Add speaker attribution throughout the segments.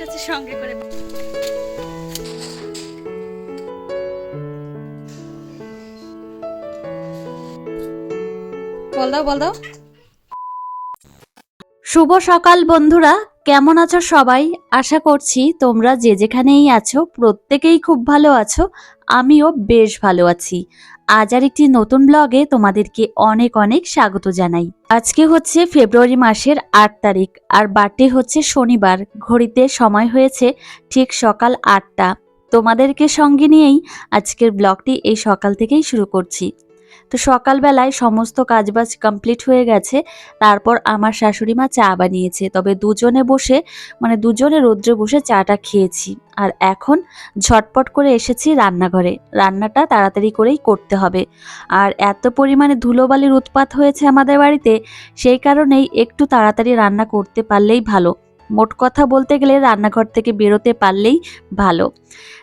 Speaker 1: এসেছে সঙ্গে করে। বল দাও বল দাও।
Speaker 2: শুভ সকাল বন্ধুরা। কেমন আছো সবাই? আশা করছি তোমরা যে যেখানেই আছো, প্রত্যেকেই খুব ভালো আছো, আমিও বেশ ভালো আছি। আজ আর একটি নতুন ব্লগে তোমাদেরকে অনেক অনেক স্বাগত জানাই। আজকে হচ্ছে ফেব্রুয়ারি মাসের আট তারিখ, আর বার্থডে হচ্ছে শনিবার। ঘড়িতে সময় হয়েছে ঠিক সকাল আটটা। তোমাদেরকে সঙ্গে নিয়েই আজকের ব্লগটি এই সকাল থেকেই শুরু করছি। তো সকালবেলায় সমস্ত কাজবাজ কমপ্লিট হয়ে গেছে, তারপর আমার শাশুড়ি মা চা বানিয়েছে। তবে দুজনে বসে মানে দুজনে রৌদ্রে বসে চাটা খেয়েছি। আর এখন ঝটপট করে এসেছি রান্নাঘরে। রান্নাটা তাড়াতাড়ি করেই করতে হবে। আর এত পরিমাণে ধুলোবালির উৎপাত হয়েছে আমাদের বাড়িতে, সেই কারণেই একটু তাড়াতাড়ি রান্না করতে পারলেই ভালো। মোট কথা বলতে গেলে রান্নাঘর থেকে বেরোতে পারলেই ভালো।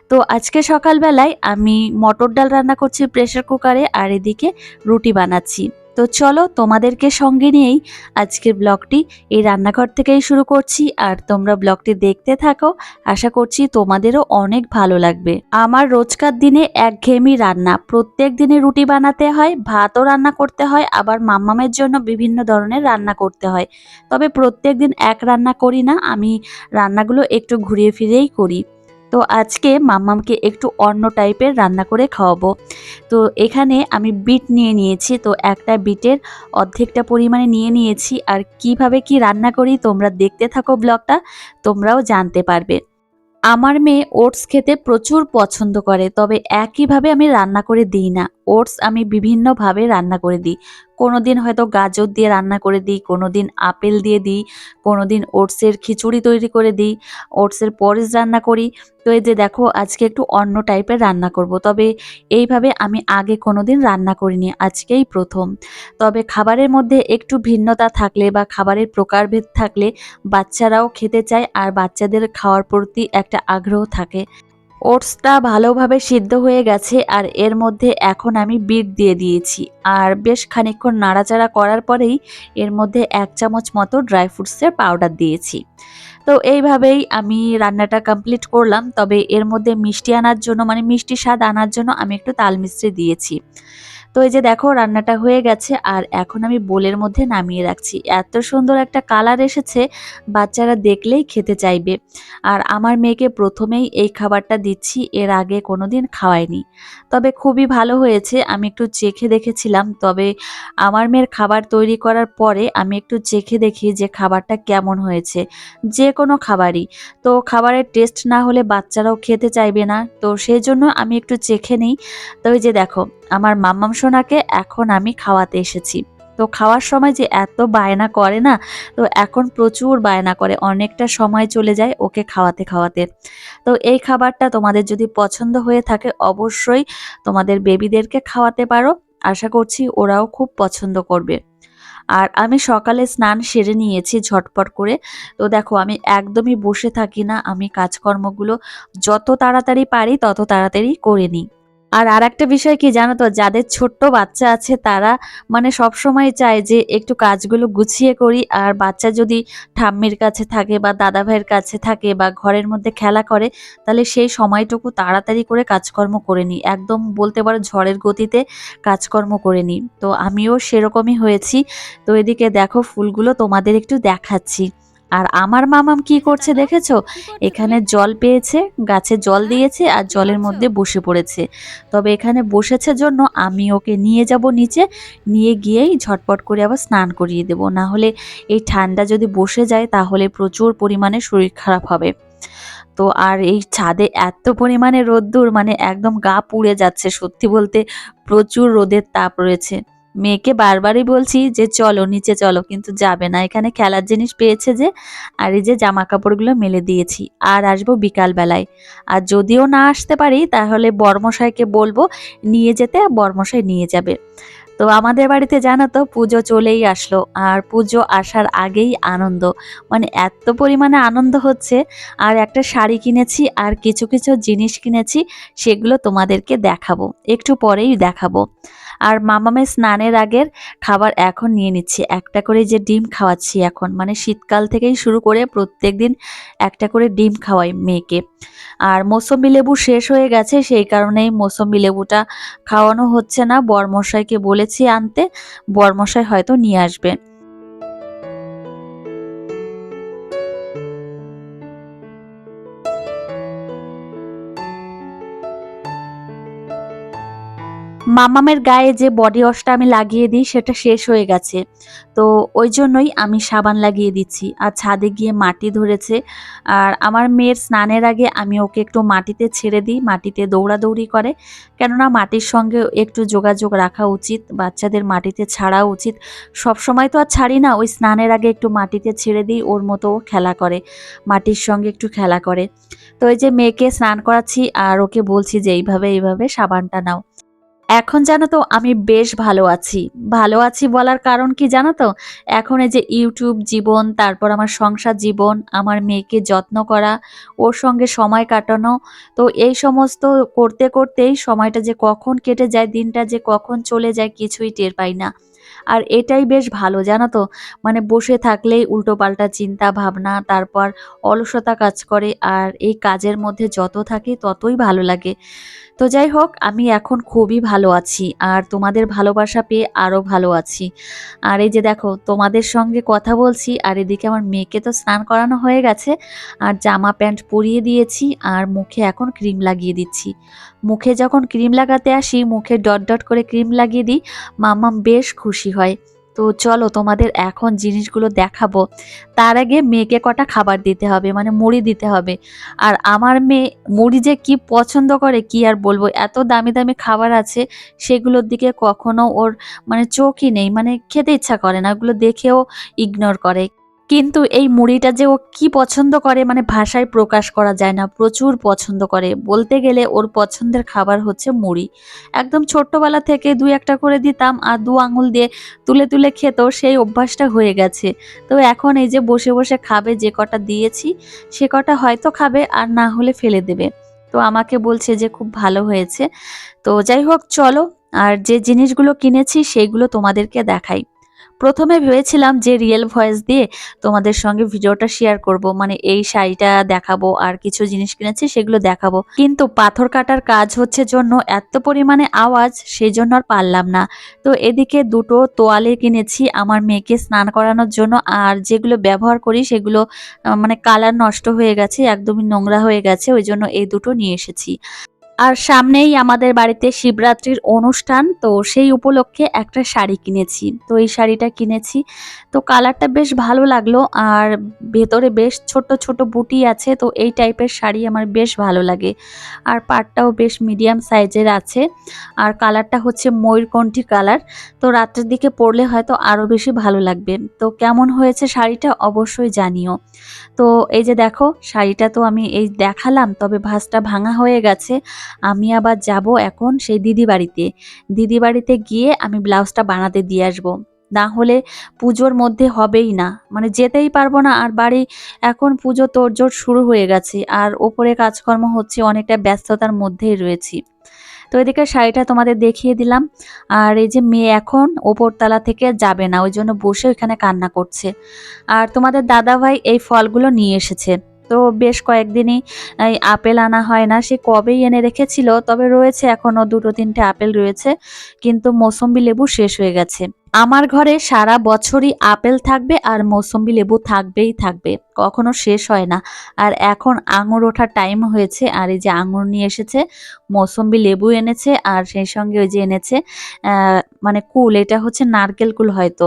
Speaker 2: তো আজকে সকালবেলায় আমি মটর ডাল রান্না করছি প্রেশার কুকারে আর এদিকে রুটি বানাচ্ছি। তো চলো তোমাদেরকে সঙ্গে নিয়েই আজকের ব্লগটি, এই রান্নাঘর থেকেই শুরু করছি। আর তোমরা ব্লগটি দেখতে থাকো, আশা করছি তোমাদেরও অনেক ভালো লাগবে। আমার রোজকার দিনে একঘেয়েমি রান্না। প্রত্যেক দিনে রুটি বানাতে হয়, ভাতও রান্না করতে হয়, আবার মাম্মামের জন্য বিভিন্ন ধরনের রান্না করতে হয়। তবে প্রত্যেক দিন এক রান্না করি না, আমি রান্নাগুলো একটু ঘুরিয়ে ফিরেই করি। তো আজকে মাম্মামকে একটু অন্য টাইপের রান্না করে খাওয়াবো। তো এখানে আমি বিট নিয়ে নিয়েছি, তো একটা বিটের অর্ধেকটা পরিমাণে নিয়ে নিয়েছি। আর কীভাবে কি রান্না করি তোমরা দেখতে থাকো ব্লগটা, তোমরাও জানতে পারবে। আমার মেয়ে ওটস খেতে প্রচুর পছন্দ করে, তবে একইভাবে আমি রান্না করে দিই না। ওটস আমি বিভিন্নভাবে রান্না করে দিই। কোনো দিন হয়তো গাজর দিয়ে রান্না করে দিই কোনো দিন আপেল দিয়ে দিই কোনো দিন ওটসের খিচুড়ি তৈরি করে দিই, ওটসের পরিস রান্না করি। তো এই যে দেখো, আজকে একটু অন্য টাইপের রান্না করব। তবে এইভাবে আমি আগে কোনো দিন রান্না করিনি, আজকেই প্রথম। তবে খাবারের মধ্যে একটু ভিন্নতা থাকলে বা খাবারের প্রকারভেদ থাকলে বাচ্চারাও খেতে চায় আর বাচ্চাদের খাওয়ার প্রতি একটা আগ্রহ থাকে। ওটসটা ভালোভাবে সিদ্ধ হয়ে গেছে আর এর মধ্যে এখন আমি বিট দিয়ে দিয়েছি। আর বেশ খানিকক্ষণ নাড়াচাড়া করার পরেই এর মধ্যে এক চামচ মতো ড্রাই ফ্রুটসের পাউডার দিয়েছি। তো এইভাবেই আমি রান্নাটা কমপ্লিট করলাম। তবে এর মধ্যে মিষ্টি আনার জন্য মানে মিষ্টি স্বাদ আনার জন্য আমি একটু তাল মিশ্রি দিয়েছি। তো এই যে দেখো, রান্নাটা হয়ে গেছে আর এখন আমি বোলের মধ্যে নামিয়ে রাখছি। এত সুন্দর একটা কালার এসেছে, বাচ্চারা দেখলেই খেতে চাইবে। আর আমার মেয়েকে প্রথমেই এই খাবারটা দিচ্ছি, এর আগে কোনো দিন খাওয়াইনি। তবে খুবই ভালো হয়েছে, আমি একটু চেখে দেখেছিলাম। তবে আমার মেয়ের খাবার তৈরি করার পরে আমি একটু চেখে দেখি যে খাবারটা কেমন হয়েছে। যে কোনো খাবারই। তো খাবারের টেস্ট না হলে বাচ্চারাও খেতে চাইবে না। তো সেই জন্য আমি একটু চেখে নিই। তো ওই যে দেখো আমার মাম্মাম সোনাকে এখন আমি খাওয়াতে এসেছি। তো খাওয়ার সময় যে এত বায়না করে না, তো এখন প্রচুর বায়না করে, অনেকটা সময় চলে যায় ওকে খাওয়াতে খাওয়াতে। তো এই খাবারটা তোমাদের যদি পছন্দ হয়ে থাকে, অবশ্যই তোমাদের বেবিদেরকে খাওয়াতে পারো। আশা করছি ওরাও খুব পছন্দ করবে। আর আমি সকালে স্নান সেরে নিয়েছি ঝটপট করে। তো দেখো, আমি একদমই বসে থাকি না, আমি কাজকর্মগুলো যত তাড়াতাড়ি পারি তত তাড়াতাড়ি করে নিই। আর আর একটা বিষয় কি জানো তো? যাদের ছোট্ট বাচ্চা আছে, তারা মানে সব সময় চায় যে একটু কাজগুলো গুছিয়ে করি। আর বাচ্চা যদি ঠাম্মির কাছে থাকে বা দাদা ভাইয়ের কাছে থাকে বা ঘরের মধ্যে খেলা করে, তাহলে সেই সময়টুকু তাড়াতাড়ি করে কাজকর্ম করে নিই। একদম বলতে পারো ঝড়ের গতিতে কাজকর্ম করে নিই। তো আমিও সেরকমই হয়েছি। তো এদিকে দেখো, ফুলগুলো তোমাদের একটু দেখাচ্ছি। আর আমার মামাম কি করছে দেখেছ? এখানে জল পেয়েছে, গাছে জল দিয়েছে আর জলের মধ্যে বসে পড়েছে। তবে এখানে বসেছে জন্য আমি ওকে নিয়ে যাব নিচে, নিয়ে গিয়েই ঝটপট করে আবার স্নান করিয়ে দেব। না হলে এই ঠান্ডা যদি বসে যায় তাহলে প্রচুর পরিমাণে শরীর খারাপ হবে। তো আর এই ছাদে এত পরিমাণে রোদ্দুর মানে একদম গা পুড়ে যাচ্ছে সত্যি বলতে প্রচুর রোদের তাপ রয়েছে। মেয়েকে বারবারই বলছি যে চলো, নিচে চলো, কিন্তু যাবে না। এখানে খেলার জিনিস পেয়েছে যে, আর এই যে জামা কাপড়গুলো মেলে দিয়েছি। আর আসব বিকালবেলায়। আর যদিও না আসতে পারি, তাহলে বর্মশাইকে বলব, নিয়ে যেতে, আর বর্মশাই নিয়ে যাবে। তো আমাদের বাড়িতে জানো তো পুজো চলেই আসলো। আর পুজো আসার আগেই আনন্দ। মানে এত পরিমাণে আনন্দ হচ্ছে। আর একটা শাড়ি কিনেছি আর কিছু কিছু জিনিস কিনেছি, সেগুলো তোমাদেরকে দেখাবো। একটু পরেই দেখাবো। আর মামামে স্নানের আগের খাবার এখন নিয়ে নিচ্ছি। একটা করে যে ডিম খাওয়াচ্ছি এখন। মানে শীতকাল থেকেই শুরু করে প্রত্যেক দিন একটা করে ডিম খাওয়াই মেয়েকে। আর মৌসম্বি লেবু শেষ হয়ে গেছে, সেই কারণেই মৌসম্বি লেবুটা খাওয়ানো হচ্ছে না। বরমশাইকে বলেছি আনতে বরমশাই হয়তো নিয়ে আসবে মামামের গায়ে যে বডি ওয়াশটা আমি লাগিয়ে দিই, সেটা শেষ হয়ে গেছে। তো ওই জন্যই আমি সাবান লাগিয়ে দিচ্ছি। আর ছাদে গিয়ে মাটি ধরেছে। আর আমার মেয়ের স্নানের আগে আমি ওকে একটু মাটিতে ছেড়ে দিই, মাটিতে দৌড়াদৌড়ি করে। কেননা মাটির সঙ্গে একটু যোগাযোগ রাখা উচিত, বাচ্চাদের মাটিতে ছাড়া উচিত। সব সময় তো আর ছাড়ি না, ওই স্নানের আগে একটু মাটিতে ছেড়ে দিই, ওর মতো খেলা করে। মাটির সঙ্গে একটু খেলা করে। তো এই যে মেয়েকে স্নান করাচ্ছি, আর ওকে বলছি যে এইভাবে এইভাবে সাবানটা নাও। এখন জানো তো, আমি বেশ ভালো আছি। ভালো আছি বলার কারণ কি জানো তো? এখন এই যে ইউটিউব জীবন, তারপর আমার সংসার জীবন, আমার মেয়েকে যত্ন করা, ওর সঙ্গে সময় কাটানো, তো এই সমস্ত করতে করতেই সময়টা যে কখন কেটে যায়, দিনটা যে কখন চলে যায় কিছুই টের পাই না। আর এটাই বেশ ভালো, জানো তো? মানে বসে থাকলেই উল্টোপাল্টা চিন্তা, ভাবনা, তারপর অলসতা কাজ করে আর এই কাজের মধ্যে যত থাকি ততই ভালো লাগে। তো যাই হোক, আমি এখন খুবই ভালো আছি আর তোমাদের ভালোবাসা পেয়ে আরও ভালো আছি। আর এই যে দেখো, তোমাদের সঙ্গে কথা বলছি আর এদিকে আমার মেয়েকে তো স্নান করানো হয়ে গেছে আর জামা প্যান্ট পরিয়ে দিয়েছি আর মুখে এখন ক্রিম লাগিয়ে দিচ্ছি। মুখে যখন ক্রিম লাগাতে আসি, মুখে ডট ডট করে ক্রিম লাগিয়ে দিই মাম্মাম বেশ খুশি হয়। তো চলো তোমাদের এখন জিনিসগুলো দেখাবো। তার আগে মেয়েকে কটা খাবার দিতে হবে মানে মুড়ি দিতে হবে। আর আমার মেয়ে মুড়ি যে কি পছন্দ করে, কি আর বলব? এত দামি দামি খাবার আছে, সেগুলোর দিকে কখনো ওর মানে চোখই নেই মানে খেতে ইচ্ছা করে না, ওগুলো দেখেও ইগনোর করে। কিন্তু এই মুড়িটা যে ও কি পছন্দ করে মানে ভাষায় প্রকাশ করা যায় না, প্রচুর পছন্দ করে। বলতে গেলে ওর পছন্দের খাবার হচ্ছে মুড়ি। একদম ছোট্টবেলা থেকে দুই একটা করে দিতাম আর দু আঙুল দিয়ে তুলে তুলে খেত সেই অভ্যাসটা হয়ে গেছে। তো এখন এই যে বসে বসে খাবে, যে কটা দিয়েছি সে কটা হয়তো খাবে আর না হলে ফেলে দেবে। তো আমাকে বলছে যে খুব ভালো হয়েছে। তো যাই হোক, চলো, আর যে জিনিসগুলো কিনেছি সেইগুলো তোমাদেরকে দেখাই। প্রথমে ভেবেছিলাম যে রিয়েল ভয়েস দিয়ে তোমাদের সঙ্গে ভিডিওটা শেয়ার করব মানে এই শাড়িটা দেখাবো আর কিছু জিনিস কিনেছি সেগুলো দেখাবো। কিন্তু পাথর কাটার কাজ হচ্ছে জন্য এত পরিমাণে আওয়াজ সেই জন্য আর পারলাম না। তো এদিকে দুটো তোয়ালে কিনেছি আমার মেয়েকে স্নান করানোর জন্য, আর যেগুলো ব্যবহার করি সেগুলো মানে কালার নষ্ট হয়ে গেছে, একদমই নোংরা হয়ে গেছে, ওই জন্য এই দুটো নিয়ে এসেছি। আর সামনেই আমাদের বাড়িতে শিবরাত্রির অনুষ্ঠান, তো সেই উপলক্ষে একটা শাড়ি কিনেছি। তো এই শাড়িটা কিনেছি। তো কালারটা বেশ ভালো লাগল আর ভেতরে বেশ ছোট ছোট বুটি আছে, তো এই টাইপের শাড়ি আমার বেশ ভালো লাগে। আর পাটটাও বেশ মিডিয়াম সাইজের আছে। আর কালারটা হচ্ছে ময়ূরকণ্ঠী কালার, তো রাত্রের দিকে পরলে হয়তো আরও বেশি ভালো লাগবে। তো কেমন হয়েছে শাড়িটা অবশ্যই জানিও। তো এই যে দেখো, শাড়িটা তো আমি এই দেখালাম, তবে ভাঁজটা ভাঙা হয়ে গেছে। আমি আবার যাব এখন সেই দিদি বাড়িতে। দিদি বাড়িতে গিয়ে আমি ব্লাউজটা বানাতে দিয়ে আসব। না হলে পুজোর মধ্যে হবেই না। মানে যেতেই পারব না আর বাড়ি, এখন পুজো তোড়জোড় শুরু হয়ে গেছে আর ওপরে কাজকর্ম হচ্ছে অনেকটা ব্যস্ততার মধ্যেই রয়েছি। তো এদিকে শাড়িটা তোমাদের দেখিয়ে দিলাম। আর এই যে মেয়ে এখন ওপরতলা থেকে যাবে না, ওই জন্য বসে ওইখানে কান্না করছে। আর তোমাদের দাদাভাই এই ফলগুলো নিয়ে এসেছে। তো বেশ কয়েকদিনই আপেল আনা হয় না। সে কবেই এনে রেখেছিল, তবে রয়েছে এখনও দুটো তিনটে আপেল রয়েছে, কিন্তু মৌসম্বি লেবু শেষ হয়ে গেছে। আমার ঘরে সারা বছরই আপেল থাকবে আর মৌসম্বি লেবু থাকবেই থাকবে। কখনো শেষ হয় না। আর এখন আঙুর ওঠার টাইম হয়েছে আর এই যে আঙুর নিয়ে এসেছে, মৌসম্বি লেবু এনেছে আর সেই সঙ্গে ওই যে এনেছে মানে কুল, এটা হচ্ছে নারকেল কুল হয়তো।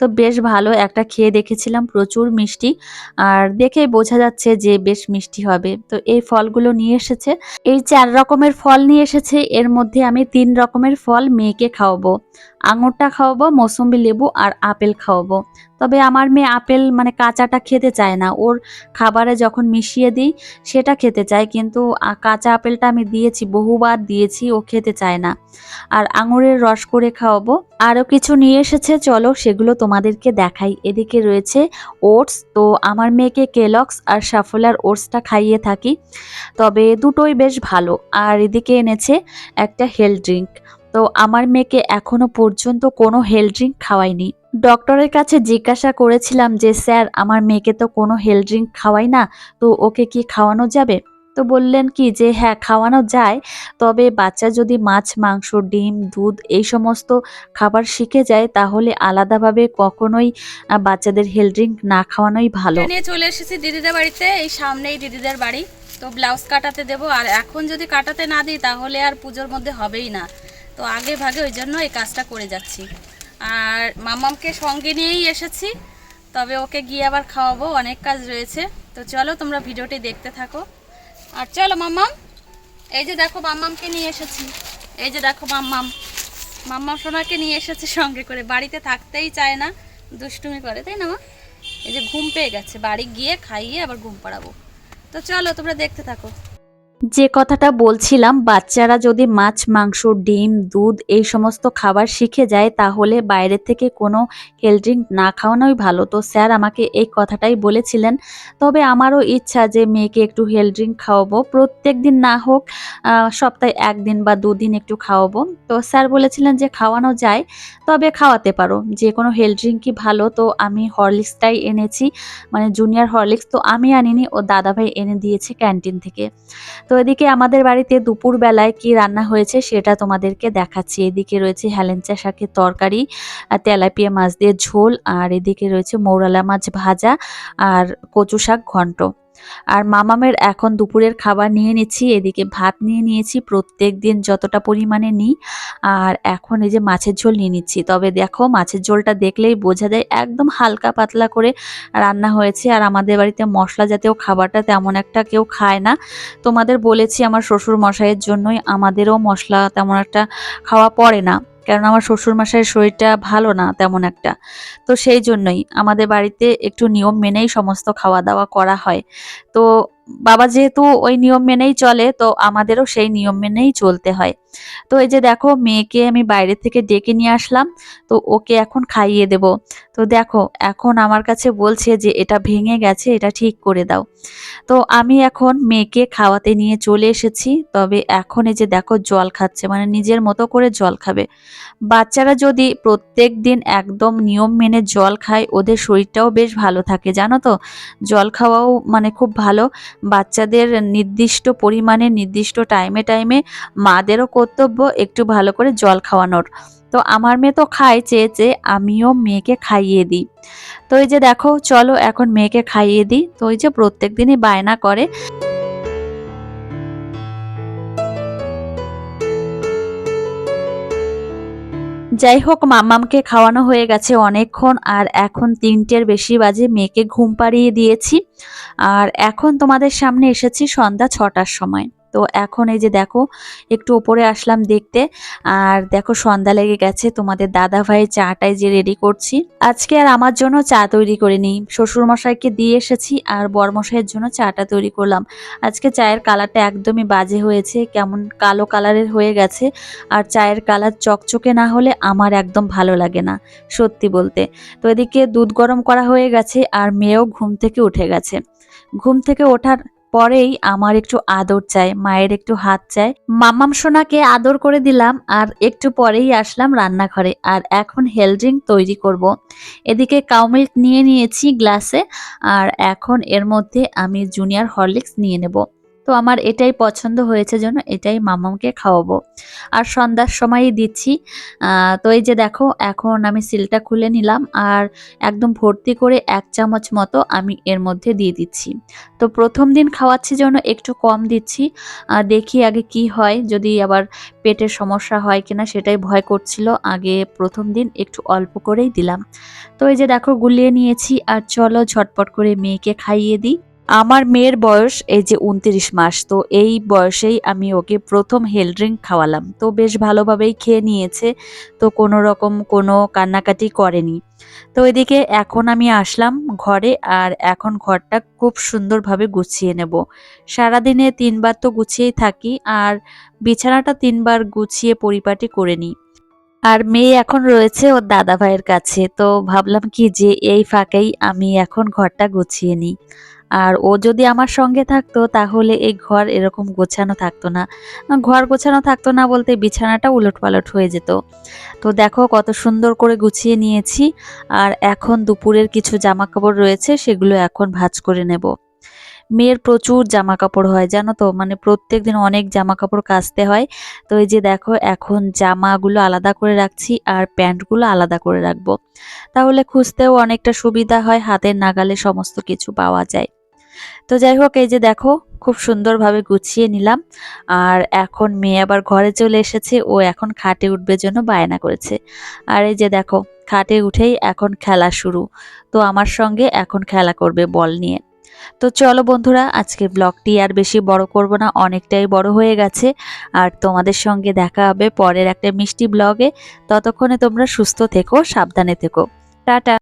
Speaker 2: তো বেশ ভালো একটা খেয়ে দেখেছিলাম, প্রচুর মিষ্টি। আর দেখে বোঝা যাচ্ছে যে বেশ মিষ্টি হবে। তো এই ফলগুলো নিয়ে এসেছে। এই চার রকমের ফল নিয়ে এসেছে। এর মধ্যে আমি তিন রকমের ফল মেয়েকে খাওয়াবো। আঙুরটা খাওয়াবো মৌসুম্বি লেবু আর আপেল খাওয়াবো। তবে আমার মেয়ে আপেল মানে কাঁচাটা খেতে চায় না। ওর খাবারে যখন মিশিয়ে দিই, সেটা খেতে চায়। কিন্তু কাঁচা আপেলটা আমি দিয়েছি, বহুবার দিয়েছি, ও খেতে চায় না। আর আঙুরের রস করে খাওয়াবো। আরও কিছু নিয়ে এসেছে, চলো সেগুলো তোমাদেরকে দেখাই। এদিকে রয়েছে ওটস। তো আমার মেয়েকে কেলক্স আর সাফলার ওটসটা খাইয়ে থাকি। তবে দুটোই বেশ ভালো। আর এদিকে এনেছে একটা হেলথ ড্রিঙ্ক। তো আমার মেয়েকে এখনও পর্যন্ত কোনো হেলথ ড্রিঙ্ক খাওয়াইনি। ডক্টরের কাছে জিজ্ঞাসা করেছিলাম যে, স্যার, আমার মেয়েকে তো কোনো হেলথ ড্রিঙ্ক খাওয়াই না, তো ওকে কি খাওয়ানো যাবে? তো বললেন কি যে হ্যাঁ খাওয়ানো যায়, তবে বাচ্চা যদি মাছ, মাংস, ডিম, দুধ এই সমস্ত খাবার শিখে যায়, তাহলে আলাদাভাবে কখনোই বাচ্চাদের হেলথ ড্রিঙ্ক না খাওয়ানোই ভালো।
Speaker 1: নিয়ে চলে এসেছি দিদিদের বাড়িতে, এই সামনেই দিদিদের বাড়ি। তো ব্লাউজ কাটাতে দেবো, আর এখন যদি কাটাতে না দিই, তাহলে আর পুজোর মধ্যে হবেই না। তো আগে ভাগে ওই জন্য এই কাজটা করে যাচ্ছি। আর মামামকে সঙ্গে নিয়েই এসেছি, তবে ওকে গিয়ে আবার খাওয়াবো, অনেক কাজ রয়েছে। তো চলো তোমরা ভিডিওটি দেখতে থাকো। আর চলো মাম্মাম এই যে দেখো মাম্মামকে নিয়ে এসেছি। এই যে দেখো মাম্মাম মাম্মাম সোনাকে নিয়ে এসেছি সঙ্গে করে। বাড়িতে থাকতেই চায় না, দুষ্টুমি করে, তাই না মা? এই যে ঘুম পেয়ে গেছে, বাড়ি গিয়ে খাইয়ে আবার ঘুম পাড়াবো। তো চলো তোমরা দেখতে থাকো।
Speaker 2: যে কথাটা বলছিলাম, বাচ্চারা যদি মাছ, মাংস, ডিম, দুধ এই সমস্ত খাবার শিখে যায়, তাহলে বাইরে থেকে কোনো হেলথ ড্রিঙ্ক না খাওয়ানোই ভালো। তো স্যার আমাকে এই কথাটাই বলেছিলেন। তবে আমারও ইচ্ছা যে মেয়েকে একটু হেলথ ড্রিঙ্ক খাওয়াবো। প্রত্যেক দিন না হোক সপ্তাহে একদিন বা দুদিন একটু খাওয়াবো। তো স্যার বলেছিলেন যে খাওয়ানো যায়, তবে খাওয়াতে পারো। যে কোনো হেলথ ড্রিঙ্কই ভালো। তো আমি হরলিক্সটাই এনেছি মানে জুনিয়র হরলিক্স তো আমি আনিনি, ও দাদাভাই এনে দিয়েছে ক্যান্টিন থেকে। তো এদিকে আমাদের বাড়িতে দুপুর বেলায় কি রান্না হয়েছে সেটা তোমাদেরকে দেখাচ্ছি। এদিকে রয়েছে হ্যালেঞ্চা শাকের তরকারি, আর তেলাপিয়া মাছ দিয়ে ঝোল, আর এদিকে রয়েছে মৌরালা মাছ ভাজা, আর কচু শাক ঘন্ট। আর মামামের এখন দুপুরের খাবার নিয়ে নিচ্ছি, এদিকে ভাত নিয়ে নিয়েছি, প্রত্যেক দিন যতটা পরিমাণে নিই, আর এখন এই যে মাছের ঝোল নিয়ে নিচ্ছি। তবে দেখো, মাছের ঝোলটা দেখলেই বোঝা যায় একদম হালকা পাতলা করে রান্না হয়েছে, আর আমাদের বাড়িতে মশলা জাতীয় খাবারটা তেমন একটা কেউ খায় না। তোমাদের বলেছি আমার শ্বশুর মশাইয়ের জন্যই, আমাদেরও মশলা তেমন একটা খাওয়া পড়ে না। কারণ আমার শ্বশুর মশাইয়ের শরীরটা ভালো না তেমন একটা। তো সেই জন্যই আমাদের বাড়িতে একটু নিয়ম মেনেই সমস্ত খাওয়া দাওয়া করা হয়। তো বাবা যেহেতু ওই নিয়ম মেনেই চলে, তো আমাদেরও সেই নিয়ম মেনেই চলতে হয়। তো এই যে দেখো, মেয়েকে আমি বাইরে থেকে ডেকে নিয়ে আসলাম, তো ওকে এখন খাইয়ে দেব। তো দেখো, এখন আমার কাছে বলছে যে এটা ভেঙে গেছে, এটা ঠিক করে দাও। তো আমি এখন মেয়েকে খাওয়াতে নিয়ে চলে এসেছি, তবে এখন এই যে দেখো, জল খাচ্ছে মানে নিজের মতো করে জল খাবে। বাচ্চারা যদি প্রত্যেক দিন একদম নিয়ম মেনে জল খায়, ওদের শরীরটাও বেশ ভালো থাকে, জানো তো? জল খাওয়াও মানে খুব ভালো। বাচ্চাদের নির্দিষ্ট পরিমাণে, নির্দিষ্ট টাইমে টাইমে মাদেরও কর্তব্য একটু ভালো করে জল খাওয়ানোর। তো আমার মেয়ে তো খায়, চেয়ে চেয়ে আমিও মেয়েকে খাইয়ে দিই। তো এই যে দেখো, চলো এখন মেয়েকে খাইয়ে দিই। তো ওই যে প্রত্যেক দিনই বায়না করে। যাই হোক মামামকে খাওয়ানো হয়ে গেছে অনেকক্ষণ, আর এখন তিনটের বেশি বাজে, মেয়েকে ঘুম পাড়িয়ে দিয়েছি। আর এখন তোমাদের সামনে এসেছি সন্ধ্যা ছটার সময়। তো এখন এই যে দেখো, একটু ওপরে আসলাম দেখতে। আর দেখো সন্ধ্যা লেগে গেছে, তোমাদের দাদা ভাই চাটাই যে রেডি করছি। আজকে আর আমার জন্য চা তৈরি করিনি শ্বশুর মশাইকে দিয়ে এসেছি আর বরমশাইয়ের জন্য চাটা তৈরি করলাম। আজকে চায়ের কালারটা একদমই বাজে হয়েছে, কেমন কালো কালারের হয়ে গেছে। আর চায়ের কালার চকচকে না হলে আমার একদম ভালো লাগে না, সত্যি বলতে। তো এদিকে দুধ গরম করা হয়ে গেছে আর মেয়েও ঘুম থেকে উঠে গেছে। ঘুম থেকে ওঠার পরেই আমার একটু আদর চাই, মায়ের একটু হাত চাই মামাম সোনাকে আদর করে দিলাম আর একটু পরেই আসলাম রান্নাঘরে আর এখন হেলড্রিং তৈরি করব। এদিকে কাউমিল্ক নিয়ে নিয়েছি গ্লাসে আর এখন এর মধ্যে আমি জুনিয়র হরলিক্স নিয়ে নেব তো আমার এটাই পছন্দ হয়েছে জন্য এটাই মামামকে খাওয়াবো। আর সন্ধ্যার সময়ই দিচ্ছি। তো এই যে দেখো, এখন আমি সিলটা খুলে নিলাম আর একদম ভর্তি করে এক চামচ মতো আমি এর মধ্যে দিয়ে দিচ্ছি। তো প্রথম দিন খাওয়াচ্ছি জন্য একটু কম দিচ্ছি। দেখি আগে কি হয়, যদি আবার পেটের সমস্যা হয় কিনা সেটাই ভয় করছিল। আগে প্রথম দিন একটু অল্প করেই দিলাম। তো এই যে দেখো, গুলিয়ে নিয়েছি আর চলো ঝটপট করে মেয়েকে খাইয়ে দিই। আমার মেয়ের বয়স এই যে উনত্রিশ মাস, তো এই বয়সেই আমি ওকে প্রথম হেল ড্রিঙ্ক খাওয়ালাম। তো বেশ ভালোভাবেই খেয়ে নিয়েছে, তো কোনো রকম কোনো কান্নাকাটি করেনি। তো এদিকে এখন আমি আসলাম ঘরে আর এখন ঘরটা খুব সুন্দরভাবে গুছিয়ে নেব। সারাদিনে তিনবার তো গুছিয়েই থাকি আর বিছানাটা তিনবার গুছিয়ে পরিপাটি করে নিই। আর মেয়ে এখন রয়েছে ওর দাদা ভাইয়ের কাছে, তো ভাবলাম কি যে এই ফাঁকেই আমি এখন ঘরটা গুছিয়ে নিই। আর ও যদি আমার সঙ্গে থাকতো, তাহলে এই ঘর এরকম গোছানো থাকতো না। ঘর গোছানো থাকতো না বলতে বিছানাটা উলট পালট হয়ে যেত। তো দেখো কত সুন্দর করে গুছিয়ে নিয়েছি। আর এখন দুপুরের কিছু জামা কাপড় রয়েছে, সেগুলো এখন ভাঁজ করে নেব। মেয়ের প্রচুর জামা কাপড় হয়, জানো তো? মানে প্রত্যেক দিন অনেক জামা কাপড় কাচতে হয়। তো এই যে দেখো, এখন জামাগুলো আলাদা করে রাখছি আর প্যান্টগুলো আলাদা করে রাখব। তাহলে খুঁজতেও অনেকটা সুবিধা হয়, হাতের নাগালে সমস্ত কিছু পাওয়া যায়। তো যাই হোক, এই যে দেখো, খুব সুন্দরভাবে গুছিয়ে নিলাম। আর এখন মেয়ে আবার ঘরে চলে এসেছে, ও এখন খাটে উঠবে জন্য বায়না করেছে। আর এই যে দেখো, খাটে উঠেই এখন খেলা শুরু। তো আমার সঙ্গে এখন খেলা করবে বল নিয়ে। তো চলো বন্ধুরা, আজকের ব্লগটি আর বেশি বড় করব না, অনেকটাই বড় হয়ে গেছে। আর তোমাদের সঙ্গে দেখা হবে পরের একটা মিষ্টি ব্লগে। ততক্ষণে তোমরা সুস্থ থেকো, সাবধানে থেকো। টাটা।